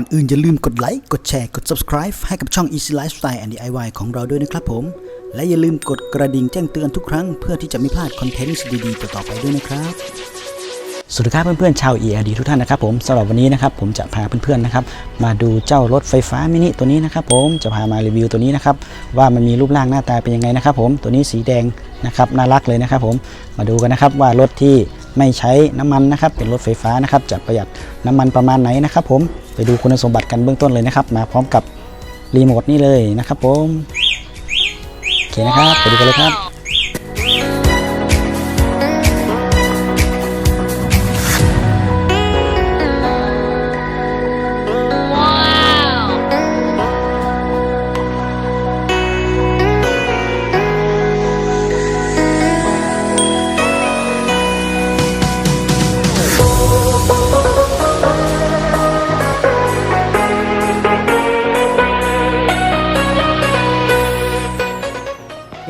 ก่อนอื่นอย่าลืมกดไลค์ กดแชร์ กด subscribe ให้กับช่อง Easy Lifestyle and DIY ของเราด้วยนะครับผม และอย่าลืมกดกระดิ่งแจ้งเตือนทุกครั้ง เพื่อที่จะไม่พลาดคอนเทนต์ดีๆ ต่อๆไปด้วยนะครับสวัสดีครับเพื่อนๆชาว ERD ทุกท่านนะครับผมสำหรับวันนี้นะครับผมจะพาเพื่อนๆนะครับมาดูเจ้ารถไฟฟ้ามินิตัวนี้นะครับผมจะพามารีวิวตัวนี้นะครับว่ามันมีรูปร่างหน้าตาเป็นยังไงนะครับผมตัวนี้สีแดงนะครับน่ารักเลยนะครับผมมาดูกันนะครับว่ารถที่ ไม่ใช้น้ำมันนะครับ เป็นรถไฟฟ้านะครับ จะประหยัดน้ำมันประมาณไหนนะครับ ผมไปดูคุณสมบัติกันเบื้องต้นเลยนะครับ มาพร้อมกับรีโมทนี่เลยนะครับ ผมโอเคนะครับไปดูกันเลยครับ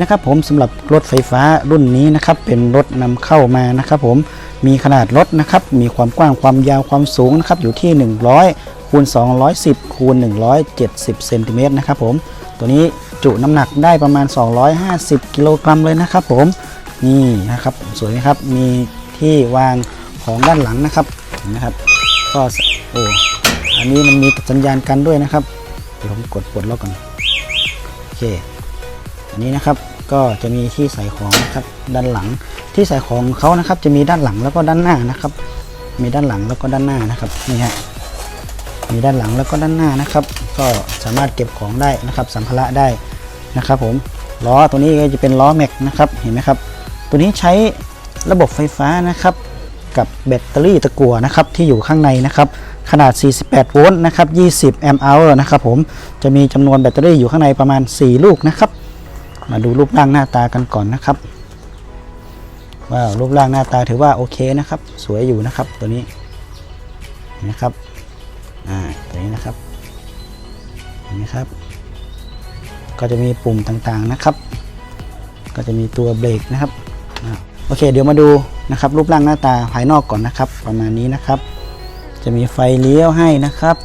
นะครับผมสำหรับรถไฟฟ้ารุ่นนี้นะครับเป็นรถนำเข้ามานะครับผมมีขนาดรถนะครับมีความกว้างความยาวความสูงนะครับอยู่ที่ 100คูณ210คูณ170เซนติเมตรนะครับผมตัวนี้จุน้ำหนักได้ประมาณ 250 กิโลกรัมเลยนะครับผมนี่นะครับสวยไหมครับมีที่วางของด้านหลังนะครับนะครับก็โอ้อันนี้มันมีสัญญาณกันด้วยนะครับเดี๋ยวผมกดปลดล็อกก่อนโอเค นี้นะครับ ก็จะมีที่ใส่ของนะครับด้านหลัง ที่ใส่ของเขานะครับ จะมีด้านหลังแล้วก็ด้านหน้านะครับ มีด้านหลังแล้วก็ด้านหน้านะครับนี่ฮะมีด้านหลังแล้วก็ด้านหน้านะครับ ก็สามารถเก็บของได้นะครับ สัมภาระได้นะครับ ผมล้อตัวนี้ก็จะเป็นล้อแม็กนะครับเห็นไหมครับ ตัวนี้ใช้ระบบไฟฟ้านะครับ กับแบตเตอรี่ตะกั่วนะครับที่อยู่ข้างในนะครับ ขนาด 48 โวลต์นะครับ 20 แอมป์เอานะครับผมจะมีจำนวนแบตเตอรี่อยู่ข้างในประมาณ 4 ลูกนะครับ มาดูรูปร่างหน้าตากันก่อนนะครับว้าวรูปร่างหน้าตาถือว่าโอเคนะครับ สวยอยู่นะครับตัวนี้นไหมครับอ่าตัวนี้นะครับเห็นไหมครับ ก็จะมีปุ่มต่างๆนะครับ ก็จะมีตัวเบรกนะครับอโอเค เดี๋ยวมาดูนะครับ รูปร่างหน้าตาภายนอกก่อนนะครับ ประมาณนี้นะครับ จะมีไฟเลี้ยวให้นะครับ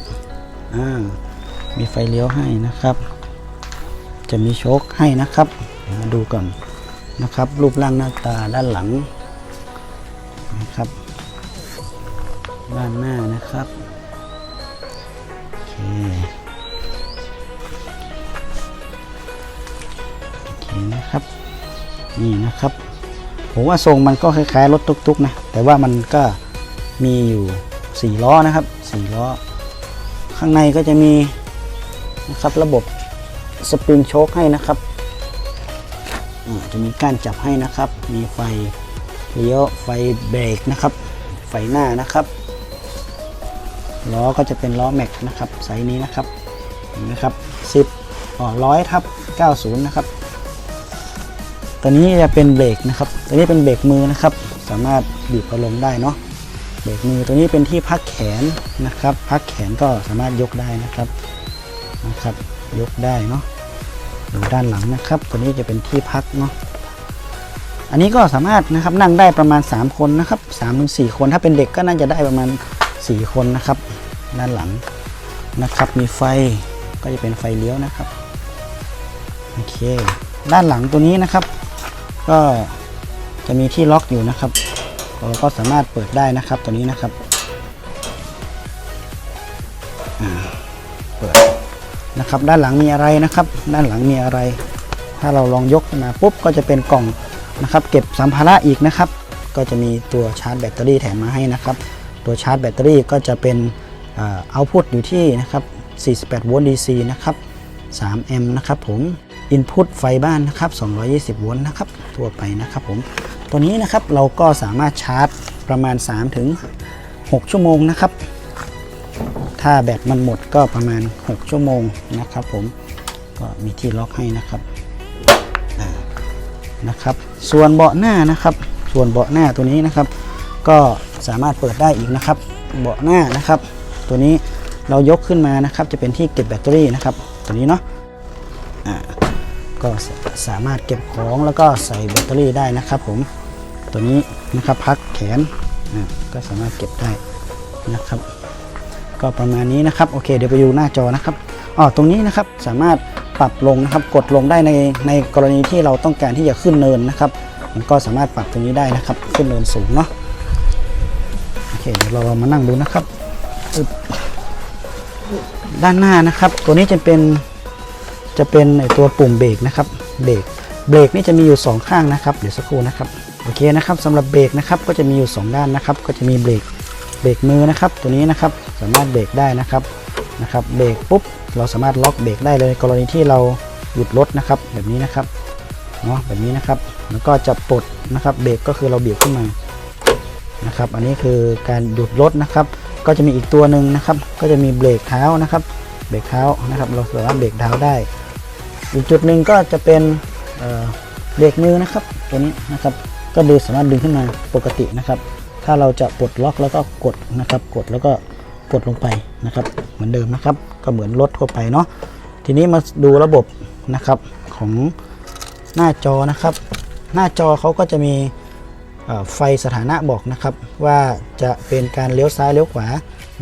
อ่ามีไฟเลี้ยวให้นะครับ จะมีโชคให้นะครับมาดูก่อนนะครับ รูปร่างหน้าตาด้านหลังนะครับ ด้านหน้านะครับโอเคโอเคนะครับ นี่นะครับ ผมว่าทรงมันก็คล้ายๆรถตุกๆนะ แต่ว่ามันก็มีอยู่ 4 ล้อนะครับ 4 ล้อ ข้างในก็จะมีนะครับระบบ สปริงโชคให้นะครับจะมีก้านจับให้นะครับ มีไฟเลี้ยวไฟเบรกนะครับ ไฟหน้านะครับล้อก็จะเป็นล้อแม็กนะครับไซส์นี้นะครับเห็นไหมครับ10อ๋อร้อยทับ90 นะครับตัวนี้จะเป็นเบรกนะครับตัวนี้เป็นเบรกมือนะครับ สามารถบีบเอาลงได้เนาะเบรกมือตัวนี้เป็นที่พักแขนนะครับ พักแขนก็สามารถยกได้นะครับนะครับ ยกได้เนาะ ดูด้านหลังนะครับ ตัวนี้จะเป็นที่พักเนาะอันนี้ก็สามารถนะครับนั่งได้ประมาณ 3 คนนะครับ3ถึง4คนถ้าเป็นเด็กก็น่าจะได้ประมาณ 4 คนนะครับ ด้านหลังนะครับ มีไฟก็จะเป็นไฟเลี้ยวนะครับโอเค ด้านหลังตัวนี้นะครับ ก็จะมีที่ล็อกอยู่นะครับเราก็สามารถเปิดได้นะครับตัวนี้นะครับ นะครับ ด้านหลังมีอะไรนะครับ ด้านหลังมีอะไร ถ้าเราลองยกขึ้นมาปุ๊บก็จะเป็นกล่องนะครับ เก็บสัมภาระอีกนะครับ ก็จะมีตัวชาร์จแบตเตอรี่แถมมาให้นะครับ ตัวชาร์จแบตเตอรี่ก็จะเป็นเอาพุตอยู่ที่นะครับ 48 โวลต์ DC นะครับ 3 แอมป์นะครับผม Input ไฟบ้านนะครับ 220 โวลต์นะครับทั่วไปนะครับผม ตัวนี้นะครับเราก็สามารถชาร์จประมาณ 3-6 ชั่วโมงนะครับ ถ้าแบตมันหมดก็ประมาณ 6 ชั่วโมงนะครับ ผมก็มีที่ล็อกให้นะครับนะครับ ส่วนเบาะหน้านะครับ ส่วนเบาะหน้าตัวนี้นะครับ ก็สามารถเปิดได้อีกนะครับ เบาะหน้านะครับ ตัวนี้เรายกขึ้นมานะครับ จะเป็นที่เก็บแบตเตอรี่นะครับ ตัวนี้เนาะอ่าก็สสามารถเก็บของแล้วก็ใส่แบตเตอรี่ได้นะครับ ผมตัวนี้นะครับพักแขนอ่าก็สามารถเก็บได้นะครับ ก็ประมาณนี้นะครับโอเคเดี๋ยวไปดูหน้าจอนะครับอ๋อตรงนี้นะครับสามารถปรับลงนะครับกดลงได้ในในกรณีที่เราต้องการที่จะขึ้นเนินนะครับ มันก็สามารถปรับตรงนี้ได้นะครับ ขึ้นเนินสูงเนาะโอเคเดี๋ยวเรามานั่งดูนะครับ ด้านหน้านะครับ ตัวนี้จะเป็นจะเป็นตัวปุ่มเบรกนะครับเบรกเบรกนี่จะมีอยู่สองข้างนะครับเดี๋ยวสักครู่นะครับโอเคนะครับสำหรับเบรกนะครับก็จะมีอยู่สองด้านนะครับ ก็จะมีเบรกเบรกมือนะครับ ตัวนี้นะครับ สามารถเบรกได้นะครับนะครับเบรกปุ๊บเราสามารถล็อกเบรกได้เลยกรณีที่เราหยุดรถนะครับแบบนี้นะครับเนาะแบบนี้นะครับแล้วก็จะปลดนะครับเบรกก็คือเราเบรกขึ้นมานะครับอันนี้คือการหยุดรถนะครับ ก็จะมีอีกตัวหนึ่งนะครับ ก็จะมีเบรกเท้านะครับเบรกเท้านะครับ เราสามารถเบรกเท้าได้ อีกจุดหนึ่งก็จะเป็นเบรกมือนะครับ ตัวนี้นะครับก็ดึงสามารถดึงขึ้นมาปกตินะครับ ถ้าเราจะปลดล็อกแล้วก็กดนะครับ กดแล้วก็ กดลงไปนะครับ เหมือนเดิมนะครับ ก็เหมือนรถทั่วไปเนาะทีนี้มาดูระบบนะครับของหน้าจอนะครับ หน้าจอเขาก็จะมีไฟสถานะบอกนะครับ ว่าจะเป็นการเลี้ยวซ้ายเลี้ยวขวา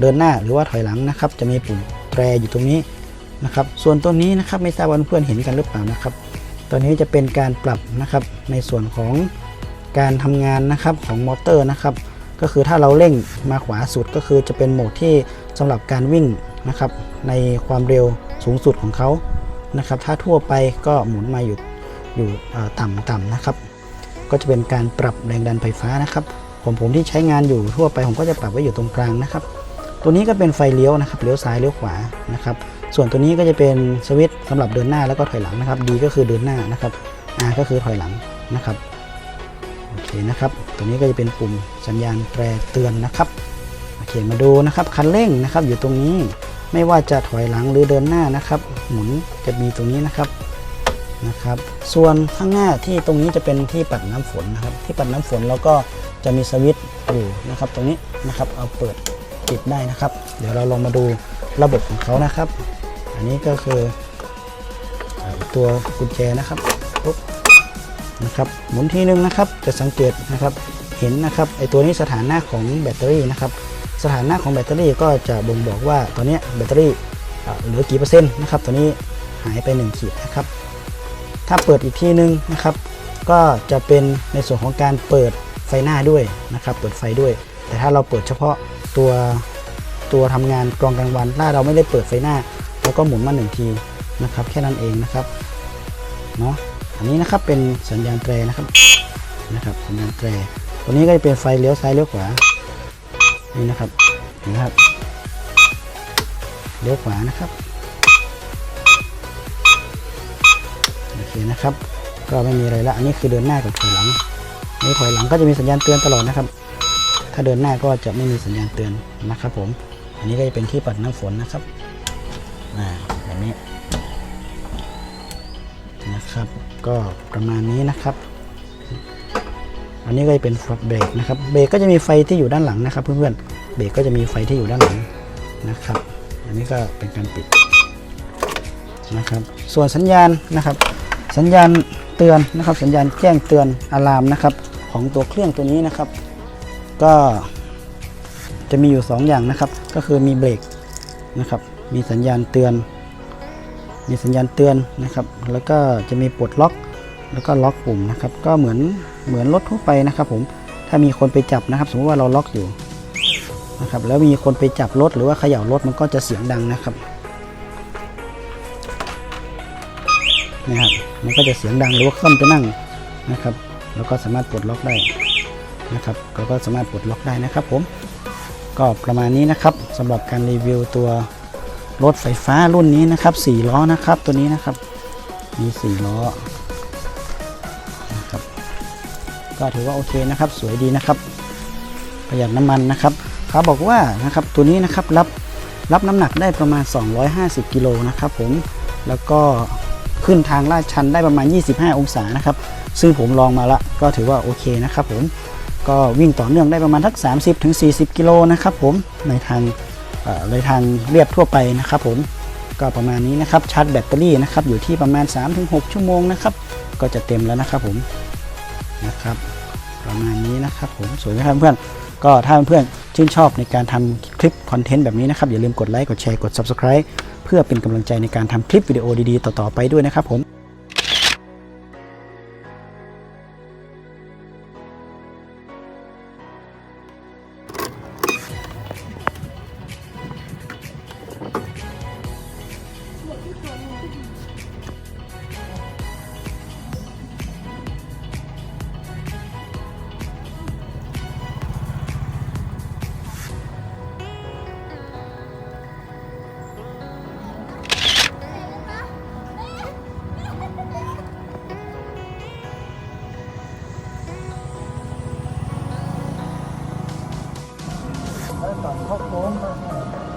เดินหน้าหรือว่าถอยหลังนะครับ จะมีปุ่มแตรอยู่ตรงนี้นะครับ ส่วนตัวนี้นะครับไม่ทราบว่าเพื่อนเห็นกันหรือเปล่านะครับ ตัวนี้จะเป็นการปรับนะครับในส่วนของการทำงานนะครับของมอเตอร์นะครับ ก็คือถ้าเราเร่งมาขวาสุดก็คือจะเป็นโหมดที่สำหรับการวิ่งนะครับ ในความเร็วสูงสุดของเขานะครับ ถ้าทั่วไปก็หมุนมาอยู่อยู่ต่ำต่ำนะครับ ก็จะเป็นการปรับแรงดันไฟฟ้านะครับผมผมที่ใช้งานอยู่ทั่วไปผมก็จะปรับไว้อยู่ตรงกลางนะครับ ตัวนี้ก็เป็นไฟเลี้ยวนะครับเลี้ยวซ้ายเลี้ยวขวานะครับส่วนตัวนี้ก็จะเป็นสวิตช์สำหรับเดินหน้าแล้วก็ถอยหลังนะครับ D ก็คือเดินหน้านะครับ R ก็คือถอยหลังนะครับ เคนะครับ ตัวนี้ก็จะเป็นปุ่มสัญญาณแตรเตือนนะครับโอเคมาดูนะครับคันเร่งนะครับ อยู่ตรงนี้ไม่ว่าจะถอยหลังหรือเดินหน้านะครับ หมุนจะมีตรงนี้นะครับนะครับ ส่วนข้างหน้าที่ตรงนี้จะเป็นที่ปัดน้ำฝนนะครับ ที่ปัดน้ำฝนแล้วก็จะมีสวิตช์อยู่นะครับ ตรงนี้นะครับเอาเปิดปิดได้นะครับ เดี๋ยวเราลองมาดูระบบของเขานะครับ อันนี้ก็คือตัวกุญแจนะครับปุ๊บ นะครับหมุนทีนึงนะครับจะสังเกตนะครับเห็นนะครับไอตัวนี้สถานะของแบตเตอรี่นะครับสถานะของแบตเตอรี่ก็จะบ่งบอกว่าตอนนี้แบตเตอรี่เหลือกี่เปอร์เซ็นต์นะครับตัวนี้หายไป 1 ขีดนะครับถ้าเปิดอีกทีนึงนะครับก็จะเป็นในส่วนของการเปิดไฟหน้าด้วยนะครับเปิดไฟด้วย แต่ถ้าเราเปิดเฉพาะตัวตัวทำงานกรองกลางวันถ้าเราไม่ได้เปิดไฟหน้า แล้วก็หมุนมาหนึ่งทีนะครับแค่นั้นเองนะครับเนาะ อันนี้นะครับเป็นสัญญาณแตรนะครับนะครับสัญญาณแตรตัวนี้ก็จะเป็นไฟเลี้ยวซ้ายเลี้ยวขวานี่นะครับเห็นครับเลี้ยวขวานะครับโอเคนะครับ ก็ไม่มีอะไรละอันนี้คือเดินหน้ากับถอยหลังนี่ถอยหลังก็จะมีสัญญาณเตือนตลอดนะครับ ถ้าเดินหน้าก็จะไม่มีสัญญาณเตือนนะครับผม อันนี้ก็จะเป็นที่ปัดน้ำฝนนะครับอ่าแบบนี้ นะครับ ก็ประมาณนี้นะครับ อันนี้ก็จะเป็นเบรกนะครับ เบรกก็จะมีไฟที่อยู่ด้านหลังนะครับ เพื่อนๆ เบรกก็จะมีไฟที่อยู่ด้านหลังนะครับ อันนี้ก็เป็นการปิดนะครับ ส่วนสัญญาณนะครับ สัญญาณเตือนนะครับ สัญญาณแจ้งเตือนอะลามนะครับ ของตัวเครื่องตัวนี้นะครับ ก็จะมีอยู่ 2 อย่างนะครับ ก็คือมีเบรกนะครับ มีสัญญาณเตือน มีสัญญาณเตือนนะครับ แล้วก็จะมีปลดล็อก แล้วก็ล็อกปุ่มนะครับ ก็เหมือนเหมือนรถทั่วไปนะครับ ผม ถ้ามีคนไปจับนะครับ สมมติว่าเราล็อกอยู่นะครับ แล้วมีคนไปจับรถหรือว่าเขย่ารถมันก็จะเสียงดังนะครับนะครับ มันก็จะเสียงดังหรือว่าเคลื่อนไปนั่งนะครับ แล้วก็สามารถปลดล็อกได้นะครับเราก็สามารถปลดล็อกได้นะครับผม ก็ประมาณนี้นะครับสำหรับการรีวิวตัว รถไฟฟ้ารุ่นนี้นะครับ4ล้อนะครับตัวนี้นะครับ มี4ล้อนะครับก็ถือว่าโอเคนะครับ สวยดีนะครับ ประหยัดน้ำมันนะครับเขาบอกว่านะครับตัวนี้นะครับรับรับน้ำหนักได้ประมาณ 250กิโลนะครับผมแล้วก็ขึ้นทางลาดชันได้ประมาณ 25 องศานะครับซึ่งผมลองมาละก็ถือว่าโอเคนะครับผมก็วิ่งต่อเนื่องได้ประมาณทัก 30ถึง40 กิโลนะครับผมในทาง เอ่อในทางเรียบทั่วไปนะครับผมก็ประมาณนี้นะครับชาร์จแบตเตอรี่นะครับอยู่ที่ประมาณ 3-6 ชั่วโมงนะครับก็จะเต็มแล้วนะครับผมนะครับประมาณนี้นะครับผมสวยไหมครับเพื่อนก็ถ้าเพื่อนชื่นชอบในการทำคลิปคอนเทนต์แบบนี้นะครับอย่าลืมกดไลค์กดแชร์กด Subscribe เพื่อเป็นกำลังใจในการทำคลิปวิดีโอดีๆ ต่อๆไปด้วยนะครับผม Tổng.